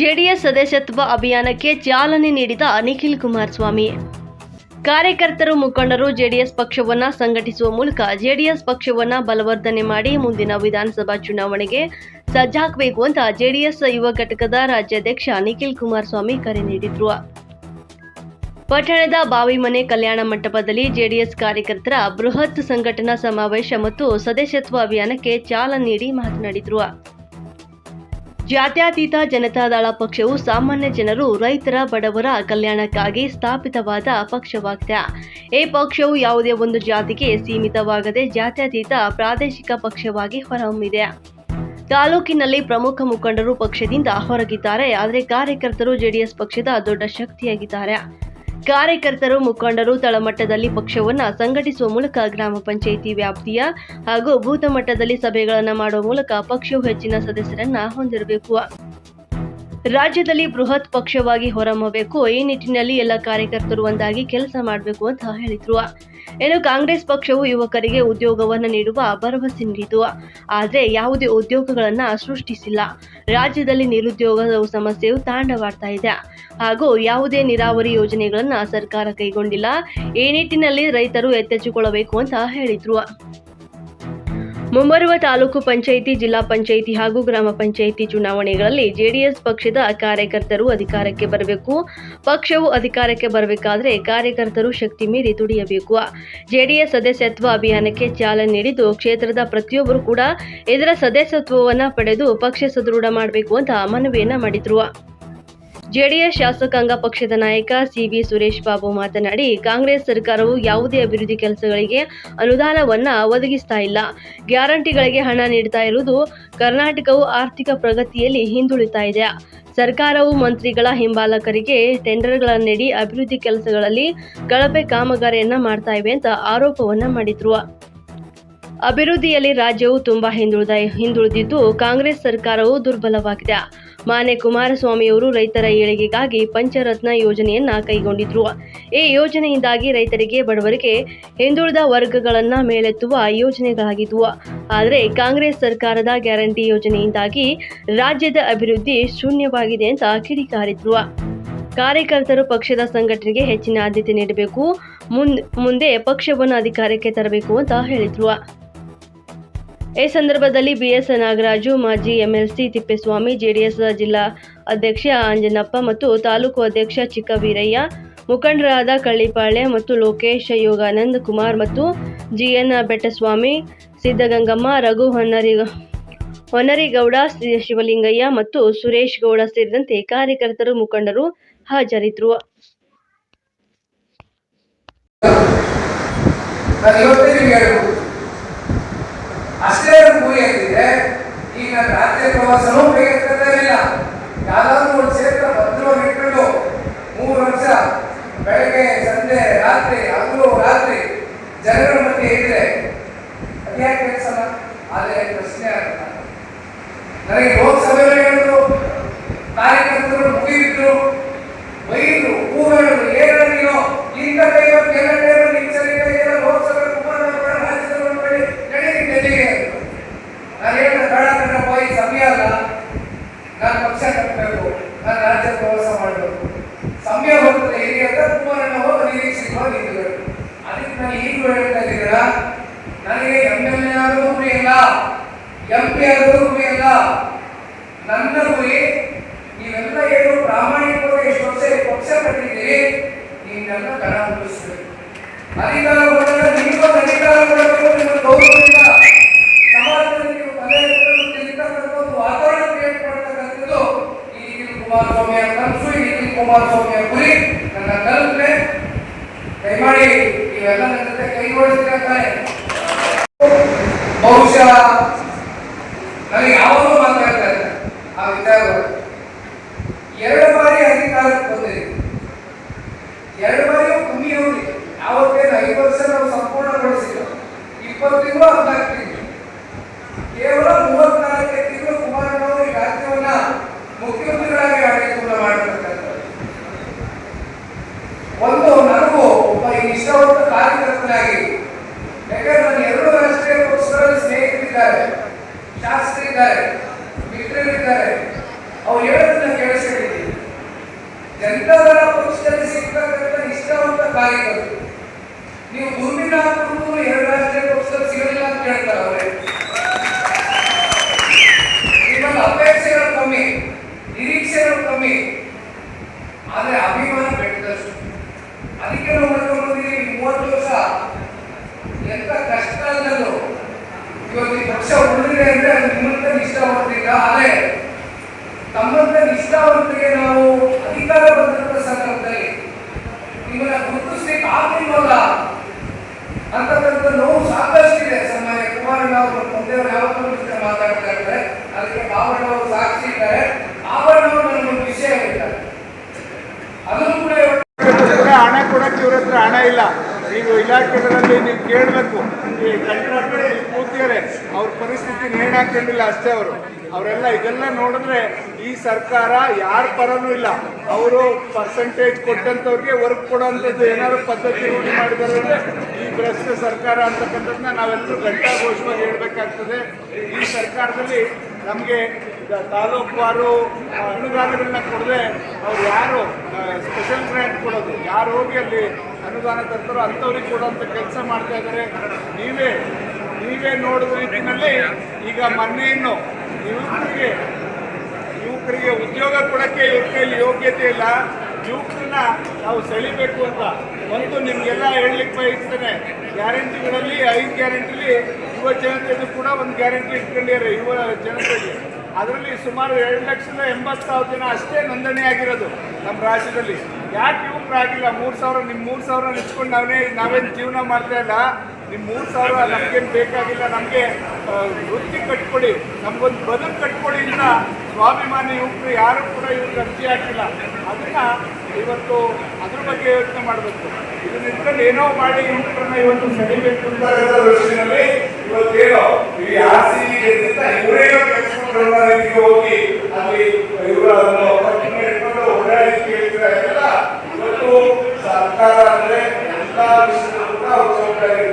JDS ಸದಸ್ಯತ್ವ ಅಭಿಯಾನಕ್ಕೆ ಚಾಲನೆ ನೀಡಿದ ನಿಖಿಲ್ ಕುಮಾರಸ್ವಾಮಿ. ಕಾರ್ಯಕರ್ತರು, ಮುಖಂಡರು ಜೆಡಿಎಸ್ ಪಕ್ಷವನ್ನ ಸಂಘಟಿಸುವ ಮೂಲಕ ಜೆಡಿಎಸ್ ಪಕ್ಷವನ್ನ ಬಲವರ್ಧನೆ ಮಾಡಿ ಮುಂದಿನ ವಿಧಾನಸಭಾ ಚುನಾವಣೆಗೆ ಸಜ್ಜಾಗಬೇಕು ಅಂತ ಜೆಡಿಎಸ್ ಯುವ ಘಟಕದ ರಾಜ್ಯಾಧ್ಯಕ್ಷ ನಿಖಿಲ್ ಕುಮಾರಸ್ವಾಮಿ ಕರೆ ನೀಡಿದ್ರು. ಪಟ್ಟಣದ ಬಾವಿಮನೆ ಕಲ್ಯಾಣ ಮಂಟಪದಲ್ಲಿ ಜೆಡಿಎಸ್ ಕಾರ್ಯಕರ್ತರ ಬೃಹತ್ ಸಂಘಟನಾ ಸಮಾವೇಶ ಮತ್ತು ಸದಸ್ಯತ್ವ ಅಭಿಯಾನಕ್ಕೆ ಚಾಲನೆ ನೀಡಿ ಮಾತನಾಡಿದ್ರು. ಜಾತ್ಯತೀತ ಜನತಾದಳ ಪಕ್ಷವು ಸಾಮಾನ್ಯ ಜನರು, ರೈತರ, ಬಡವರ ಕಲ್ಯಾಣಕ್ಕಾಗಿ ಸ್ಥಾಪಿತವಾದ ಪಕ್ಷವಾಗಿದೆ ಈ ಪಕ್ಷವು ಯಾವುದೇ ಒಂದು ಜಾತಿಗೆ ಸೀಮಿತವಾಗದೆ ಜಾತ್ಯತೀತ ಪ್ರಾದೇಶಿಕ ಪಕ್ಷವಾಗಿ ಹೊರಹೊಮ್ಮಿದೆ. ತಾಲೂಕಿನಲ್ಲಿ ಪ್ರಮುಖ ಮುಖಂಡರು ಪಕ್ಷದಿಂದ ಹೊರಗಿದ್ದಾರೆ, ಆದರೆ ಕಾರ್ಯಕರ್ತರು ಜೆಡಿಎಸ್ ಪಕ್ಷದ ದೊಡ್ಡ ಶಕ್ತಿಯಾಗಿದ್ದಾರೆ. ಕಾರ್ಯಕರ್ತರು, ಮುಖಂಡರು ತಳಮಟ್ಟದಲ್ಲಿ ಪಕ್ಷವನ್ನ ಸಂಘಟಿಸುವ ಮೂಲಕ ಗ್ರಾಮ ಪಂಚಾಯಿತಿ ವ್ಯಾಪ್ತಿಯ ಹಾಗೂ ಭೂತ ಮಟ್ಟದಲ್ಲಿ ಸಭೆಗಳನ್ನು ಮಾಡುವ ಮೂಲಕ ಪಕ್ಷವು ಹೆಚ್ಚಿನ ಸದಸ್ಯರನ್ನ ಹೊಂದಿರಬೇಕು. ರಾಜ್ಯದಲ್ಲಿ ಬೃಹತ್ ಪಕ್ಷವಾಗಿ ಹೊರಹೊಮ್ಮಬೇಕು. ಈ ನಿಟ್ಟಿನಲ್ಲಿ ಎಲ್ಲ ಕಾರ್ಯಕರ್ತರು ಒಂದಾಗಿ ಕೆಲಸ ಮಾಡಬೇಕು ಅಂತ ಹೇಳಿದ್ರು. ಇನ್ನು ಕಾಂಗ್ರೆಸ್ ಪಕ್ಷವು ಯುವಕರಿಗೆ ಉದ್ಯೋಗವನ್ನು ನೀಡುವ ಭರವಸೆ ನೀಡಿತು. ಆದರೆ ಯಾವುದೇ ಉದ್ಯೋಗಗಳನ್ನು ಸೃಷ್ಟಿಸಿಲ್ಲ. ರಾಜ್ಯದಲ್ಲಿ ನಿರುದ್ಯೋಗದ ಸಮಸ್ಯೆಯು ತಾಂಡವಾಡ್ತಾ ಇದೆ. ಹಾಗೂ ಯಾವುದೇ ನೀರಾವರಿ ಯೋಜನೆಗಳನ್ನು ಸರ್ಕಾರ ಕೈಗೊಂಡಿಲ್ಲ. ಈ ನಿಟ್ಟಿನಲ್ಲಿ ರೈತರು ಎತ್ತೆಚ್ಚುಕೊಳ್ಳಬೇಕು ಅಂತ ಹೇಳಿದ್ರು. ಮುಂಬರುವ ತಾಲೂಕು ಪಂಚಾಯಿತಿ, ಜಿಲ್ಲಾ ಪಂಚಾಯಿತಿ ಹಾಗೂ ಗ್ರಾಮ ಪಂಚಾಯಿತಿ ಚುನಾವಣೆಗಳಲ್ಲಿ ಜೆಡಿಎಸ್ ಪಕ್ಷದ ಕಾರ್ಯಕರ್ತರು ಅಧಿಕಾರಕ್ಕೆ ಬರಬೇಕು. ಪಕ್ಷವು ಅಧಿಕಾರಕ್ಕೆ ಬರಬೇಕಾದರೆ ಕಾರ್ಯಕರ್ತರು ಶಕ್ತಿ ಮೀರಿ ದುಡಿಯಬೇಕು. ಜೆಡಿಎಸ್ ಸದಸ್ಯತ್ವ ಅಭಿಯಾನಕ್ಕೆ ಚಾಲನೆ ನೀಡಿದ್ದು ಕ್ಷೇತ್ರದ ಪ್ರತಿಯೊಬ್ಬರು ಕೂಡ ಇದರ ಸದಸ್ಯತ್ವವನ್ನು ಪಡೆದು ಪಕ್ಷ ಸದೃಢ ಮಾಡಬೇಕು ಅಂತ ಮನವಿಯನ್ನ ಮಾಡಿದ್ರು. ಜೆಡಿಎಸ್ ಶಾಸಕಾಂಗ ಪಕ್ಷದ ನಾಯಕ ಸಿವಿ ಸುರೇಶ್ ಬಾಬು ಮಾತನಾಡಿ, ಕಾಂಗ್ರೆಸ್ ಸರ್ಕಾರವು ಯಾವುದೇ ಅಭಿವೃದ್ಧಿ ಕೆಲಸಗಳಿಗೆ ಅನುದಾನವನ್ನ ಒದಗಿಸ್ತಾ ಇಲ್ಲ. ಗ್ಯಾರಂಟಿಗಳಿಗೆ ಹಣ ನೀಡ್ತಾ ಇರುವುದು ಕರ್ನಾಟಕವು ಆರ್ಥಿಕ ಪ್ರಗತಿಯಲ್ಲಿ ಹಿಂದುಳಿತಾ ಇದೆ. ಸರ್ಕಾರವು ಮಂತ್ರಿಗಳ ಹಿಂಬಾಲಕರಿಗೆ ಟೆಂಡರ್ಗಳನ್ನು ನೀಡಿ ಅಭಿವೃದ್ಧಿ ಕೆಲಸಗಳಲ್ಲಿ ಕಳಪೆ ಕಾಮಗಾರಿಯನ್ನ ಮಾಡ್ತಾ ಇವೆ ಅಂತ ಆರೋಪವನ್ನ ಮಾಡಿದ್ರು. ಅಭಿವೃದ್ಧಿಯಲ್ಲಿ ರಾಜ್ಯವು ತುಂಬಾ ಹಿಂದುಳಿದ ಹಿಂದುಳಿದಿದ್ದು ಕಾಂಗ್ರೆಸ್ ಸರ್ಕಾರವು ದುರ್ಬಲವಾಗಿದೆ. ಮಾನೆ ಕುಮಾರಸ್ವಾಮಿಯವರು ರೈತರ ಏಳಿಗೆಗಾಗಿ ಪಂಚರತ್ನ ಯೋಜನೆಯನ್ನ ಕೈಗೊಂಡಿದ್ರು. ಈ ಯೋಜನೆಯಿಂದಾಗಿ ರೈತರಿಗೆ ಬಡವರಿಗೆ ಹಿಂದುಳಿದ ವರ್ಗಗಳನ್ನ ಮೇಲೆತ್ತುವ ಯೋಜನೆಗಳಾಗಿದ್ವು. ಆದರೆ ಕಾಂಗ್ರೆಸ್ ಸರ್ಕಾರದ ಗ್ಯಾರಂಟಿ ಯೋಜನೆಯಿಂದಾಗಿ ರಾಜ್ಯದ ಅಭಿವೃದ್ಧಿ ಶೂನ್ಯವಾಗಿದೆ ಅಂತ ಕಿಡಿಕಾರಿದ್ರು. ಕಾರ್ಯಕರ್ತರು ಪಕ್ಷದ ಸಂಘಟನೆಗೆ ಹೆಚ್ಚಿನ ಆದ್ಯತೆ ನೀಡಬೇಕು. ಮುಂದೆ ಪಕ್ಷವನ್ನು ಅಧಿಕಾರಕ್ಕೆ ತರಬೇಕು ಅಂತ ಹೇಳಿದ್ರು. ಈ ಸಂದರ್ಭದಲ್ಲಿ ಬಿಎಸ್ ನಾಗರಾಜು, ಮಾಜಿ ಎಂಎಲ್ಸಿ ತಿಪ್ಪೇಸ್ವಾಮಿ, ಜೆಡಿಎಸ್ ಜಿಲ್ಲಾ ಅಧ್ಯಕ್ಷ ಅಂಜನಪ್ಪ ಮತ್ತು ತಾಲೂಕು ಅಧ್ಯಕ್ಷ ಚಿಕ್ಕವೀರಯ್ಯ, ಮುಖಂಡರಾದ ಕಳ್ಳಿಪಾಳೆ ಮತ್ತು ಲೋಕೇಶ್ ಯೋಗಾನಂದ್ ಕುಮಾರ್ ಮತ್ತು ಜಿಎನ್ ಬೆಟ್ಟಸ್ವಾಮಿ ಸಿದ್ದಗಂಗಮ್ಮ ರಘು ಹೊನ್ನರಿ ಹೊನ್ನರಿಗೌಡ, ಶಿವಲಿಂಗಯ್ಯ ಮತ್ತು ಸುರೇಶ್ ಗೌಡ ಸೇರಿದಂತೆ ಕಾರ್ಯಕರ್ತರು, ಮುಖಂಡರು ಹಾಜರಿದ್ದರು. ಒಂದು ಗುರಿ ಆಗ್ತಿದೆ ಈಗ ರಾತ್ರಿ ಪ್ರವಾಸನೂ ಬೇಕಿರ್ತಾ ಇಲ್ಲ. ಯಾವ್ದಾದ್ರು ಒಂದು ಕ್ಷೇತ್ರ ಭದ್ರವಾಗಿ ಇಟ್ಕೊಂಡು ಮೂರು ವರ್ಷ, ಬೆಳಗ್ಗೆ, ಸಂಜೆ, ರಾತ್ರಿ, ಹಗಲು, ರಾತ್ರಿ ಜನರ ಮಧ್ಯೆ ಇದ್ರೆ ಅದ್ಯಾಕೆ ಕೆಲಸ ಆದರೆ ಪ್ರಶ್ನೆ ಆಗಲ್ಲ. ನನಗೆ ಲೋಕಸಭೆಯಲ್ಲಿ ಹೇಳಿದ್ರು, ಕಾರ್ಯಕರ್ತರು ಮುಗಿಬಿಟ್ರು. ಬೈದ್ರು ಕೂಗಾಡಿದ್ರು ಏನ ಇಂಥ ಟೈಮಲ್ಲಿ ಕೆಲ ಟೈಮಲ್ಲಿ ಹಿಂಗ್ ಸರಿ ಕೈಗೆಲ್ಲ ಲೋಕಸಭೆ ಕುಮಾರ ರಾಜ್ಯಸಭೆ ಮಾಡಿ ನಡೀರಿ ಡೆಲ್ಲಿಗೆ ನಾನು ಹೇಳಿದ ಬೇಡ ಕಣಪ್ಪ ಈ ಸಮಯ ಅಲ್ಲ ನಾನು ಪಕ್ಷ ಕಟ್ಟಬೇಕು ನಾನು ರಾಜ್ಯ ಪ್ರವಾಸ ಮಾಡಬೇಕು ಸಮಯ ಬರ್ತದೆ ಹೇಗೆ ಅಂತ ಕುಮಾರಣ್ಣ ಹೋಗಿ ನಿರೀಕ್ಷಿಸುವಾಗ ನಿಂತುಗಳು ಅದಕ್ಕೆ ನಾನು ಈಗಲೂ ಹೇಳ್ತಾ ಇದ್ದೀರಾ ನನಗೆ ಎಂ ಎಲ್ ಎ ಆದರೂ ಗುರಿ ಇಲ್ಲ ಎಂ ಪಿ ಆದರೂ ಗುರಿ ಇಲ್ಲ ನನ್ನ ಗುರಿ ನೀವೆಲ್ಲ ಏನು ಪ್ರಾಮಾಣಿಕವಾಗಿ ಎಷ್ಟು ವರ್ಷ ಈ ಪಕ್ಷ ಕಟ್ಟಿದ್ದೀರಿ ನೀವೆಲ್ಲ ಕಣ ಮುಗಿಸ್ಬೇಕು ಅಧಿಕಾರ ಕೊಡಲ್ಲ ನೀವು ಅಧಿಕಾರ ಕೊಡಬೇಕು ನಿಮ್ಮ ಗೌರವದಿಂದ ಸಮಾಜದಲ್ಲಿ ನೀವು ತಲೆ ಎತ್ತಲು ನಿಲ್ತಕ್ಕಂಥ ಒಂದು ವಾತಾವರಣ ಕ್ರಿಯೇಟ್ ಮಾಡ್ತಕ್ಕಂಥದ್ದು ಈ ನಿಖಿಲ್ ಕುಮಾರಸ್ವಾಮಿಯ ಕನಸು ಈ ನಿಖಿಲ್ ಕುಮಾರಸ್ವಾಮಿಯ ಗುರಿ ನನ್ನ ಕಲ್ಪನೆ ದಯಮಾಡಿ ನೀವೆಲ್ಲ ನನ್ನ ಜೊತೆ ಕೈಗೊಳಿಸಿದ್ದಾರೆ ಬಹುಶಃ ನನಗೆ ಯಾವಾಗಲೂ ಮಾತಾಡ್ತಾ ಇದ್ದಾರೆ ಆ ವಿಚಾರಗಳು. ಎರಡು ಬಾರಿ ಅಧಿಕಾರಕ್ಕೆ ಬಂದಿದೆ. ಎರಡು ಕಮ್ಮಿ ಹೋಗಿದೆ ಯಾವತ್ತೇನು ಐದು ವರ್ಷ ಕಾರ್ಯಕರ್ತನಾಗಿ ಯಾಕಂದ್ರೆ ಎರಡು ರಾಷ್ಟ್ರೀಯ ಪಕ್ಷಗಳಲ್ಲಿ ಸ್ನೇಹಿತರಿದ್ದಾರೆ. ಶಾಸಕರಿದ್ದಾರೆ ಮಿತ್ರರಿದ್ದಾರೆ. ಅವ್ರು ಹೇಳೋದನ್ನ ಕೇಳಿಸ್ಕೊಂಡು ಜನತಾದಳ ಪಕ್ಷದಲ್ಲಿ ಸಿಗ್ತಕ್ಕಂಥ ಇಷ್ಟವಂತ ಕಾರ್ಯಕರ್ತರು ನೀವು ಕುರುಬು ಎರಡು ರಾಷ್ಟ್ರೀಯ ಪಕ್ಷದಲ್ಲಿ ಸಿಗಲಿಲ್ಲ ಅಂತ ಹೇಳ್ತಾರೆ ಅವರೇ. ನಿಮ್ಮಲ್ಲಿ ಅಪೇಕ್ಷೆಗಳು ಕಮ್ಮಿ, ನಿರೀಕ್ಷೆಗಳು ಕಮ್ಮಿ. ಆದರೆ ಅಭಿಮಾನ ಬೆಟ್ಟದಷ್ಟು. ಅದಕ್ಕೆ ನಾವು ಮಾಡ್ಕೊಂಡಿದ್ದೀವಿ ಈ ಮೂವತ್ತು ವರ್ಷ ಎಂತ ಕಷ್ಟ ಅನ್ನೋದು ಇವತ್ತು ಈ ಪಕ್ಷ ಉಳಿದಿದೆ ಅಂದ್ರೆ ಅದು ನಿಮ್ಮಂತ ನಿಷ್ಠಾವಂತರಿಲ್ಲ ಅದೇ ತಮ್ಮಂತ ನಿಷ್ಠಾವಂತರಿಗೆ ನಾವು ಅಧಿಕಾರ ಬಂದಂತ ಸಂದರ್ಭದಲ್ಲಿ ನಿಮ್ಮನ್ನ ಗುರುತಿಸ್ಲಿಕ್ಕೆ ಆಗ್ಲಿಲ್ವಲ್ಲ? ಅಂತಕ್ಕಂಥ ನೋವು ಸಾಕಷ್ಟಿದೆ. ಸನ್ಮಾನ್ಯ ಕುಮಾರಣ್ಣ ಅವರು ಮುಂದೆಯವರು ಯಾವತ್ತೂ ಮಾತಾಡ್ತಾ ಇದ್ದಾರೆ. ಅದಕ್ಕೆ ಬಾಬಣ್ಣ ಅವರು ಸಾಕ್ಷಿ ಇದ್ದಾರೆ. ಅವರು ನನಗೊಂದು ವಿಷಯ ಹೇಳ್ತಾರೆ. ಅದನ್ನು ಕೂಡ ಹಣ ಕೊಡಕ್ಕೆ ಇವ್ರ ಹತ್ರ ಹಣ ಇಲ್ಲ. ನೀವು ಇಲಾಖೆಗಳಲ್ಲಿ ನೀವು ಕೇಳಬೇಕು. ಈ ಕಂಟ್ರಾಕ್ಟರ್ ಕೂತಿದ್ದಾರೆ ಅವ್ರ ಪರಿಸ್ಥಿತಿ ನೇಣು ಅಷ್ಟೇ ಅವರು. ಅವರೆಲ್ಲ ಇದೆಲ್ಲ ನೋಡಿದ್ರೆ ಈ ಸರ್ಕಾರ ಯಾರ ಪರನೂ ಇಲ್ಲ. ಅವರು ಪರ್ಸೆಂಟೇಜ್ ಕೊಟ್ಟಂಥವ್ರಿಗೆ ವರ್ಕ್ ಕೊಡೋಂಥದ್ದು ಏನಾದ್ರು ಪದ್ಧತಿ ರೂಢಿ ಮಾಡಿದ್ದಾರೆ ಈ ಭ್ರಷ್ಟ ಸರ್ಕಾರ ಅಂತಕ್ಕಂಥದ್ದನ್ನ ನಾವೆಲ್ಲರೂ ಘಂಟಾಘೋಷವಾಗಿ ಹೇಳಬೇಕಾಗ್ತದೆ. ಈ ಸರ್ಕಾರದಲ್ಲಿ ನಮಗೆ ತಾಲೂಕುವಾರು ಅನುದಾನಗಳನ್ನ ಕೊಡದೆ ಅವ್ರು ಯಾರು ಸ್ಪೆಷಲ್ ಗ್ರ್ಯಾಂಟ್ ಕೊಡೋದು, ಯಾರು ಹೋಗಿ ಅಲ್ಲಿ ಅನುದಾನ ತರ್ತಾರೋ ಅಂಥವ್ರಿಗೆ ಕೊಡುವಂಥ ಕೆಲಸ ಮಾಡ್ತಾ ಇದ್ದಾರೆ. ನೀವೇ ನೀವೇ ನೋಡಿದ ರೀತಿಯಲ್ಲಿ ಈಗ ಮೊನ್ನೆಯನ್ನು ಯುವಕರಿಗೆ ಯುವಕರಿಗೆ ಉದ್ಯೋಗ ಕೊಡೋಕ್ಕೆ ಇವ್ರ ಕೈಲಿ ಯೋಗ್ಯತೆ ಇಲ್ಲ. ಯುವಕರನ್ನ ನಾವು ಸೆಳಿಬೇಕು ಅಂತ ಒಂದು ನಿಮಗೆಲ್ಲ ಹೇಳಲಿಕ್ಕೆ ಬಯಸ್ತೇನೆ. ಗ್ಯಾರಂಟಿಗಳಲ್ಲಿ, ಐದು ಗ್ಯಾರಂಟಿಲಿ ಯುವ ಜನತೆದು ಕೂಡ ಒಂದು ಗ್ಯಾರಂಟಿ ಇಟ್ಕೊಂಡಿದ್ದಾರೆ ಯುವ ಜನತೆಗೆ. ಅದರಲ್ಲಿ ಸುಮಾರು ಎರಡು ಲಕ್ಷದ ಎಂಬತ್ತು ಸಾವಿರ ಜನ ಅಷ್ಟೇ ನೋಂದಣಿ ಆಗಿರೋದು ನಮ್ಮ ರಾಜ್ಯದಲ್ಲಿ. ಯಾಕೆ ಯುವಕರಾಗಿಲ್ಲ ಮೂರು ಸಾವಿರ ನಿಮ್ಮ ಮೂರು ಸಾವಿರ ಇಚ್ಕೊಂಡು ನಾವೇ ನಾವೇನು ಜೀವನ ಮಾಡ್ತಾ ಇಲ್ಲ? ನಿಮ್ಮ ಮೂರು ಸಾವಿರ ನಮಗೇನು ಬೇಕಾಗಿಲ್ಲ? ನಮಗೆ ವೃತ್ತಿ ಕಟ್ಕೊಡಿ. ನಮ್ಗೊಂದು ಬದುಕು ಕಟ್ಕೊಡಿ ಇಲ್ಲ ಸ್ವಾಭಿಮಾನಿ ಯುವಕರು ಯಾರು ಕೂಡ ಇವ್ರಿಗೆ ಅರ್ಜಿ ಹಾಕಿಲ್ಲ. ಅದನ್ನ ಇವತ್ತು ಅದ್ರ ಬಗ್ಗೆ ಯೋಚನೆ ಮಾಡಬೇಕು. ಇದನ್ನ ಇಟ್ಕೊಂಡು ಏನೋ ಮಾಡಿ ಯುವಕರನ್ನ ಇವತ್ತು ದೃಷ್ಟಿನಲ್ಲಿ ಇವತ್ತೇನೋ ಇವರೇ ಹೋಗಿ ಅಲ್ಲಿ ಇವರು ಅದನ್ನು ಪಟ್ಟಿನ ಇಟ್ಕೊಂಡು ಓಡಾಡಿ ಕೇಳಿದ್ರೆ ಎಲ್ಲ ಇವತ್ತು ಸರ್ಕಾರ ಅಂದ್ರೆ ಎಲ್ಲ ವಿಷಯದಲ್ಲೂ ಕೂಡ ಅವ್ರ ಜವಾಬ್ದಾರಿ ಇದ್ದೇ ಇರ್ತದೆ ನಮ್ದೇನಿಲ್ಲ ಅಂತ ಕೈ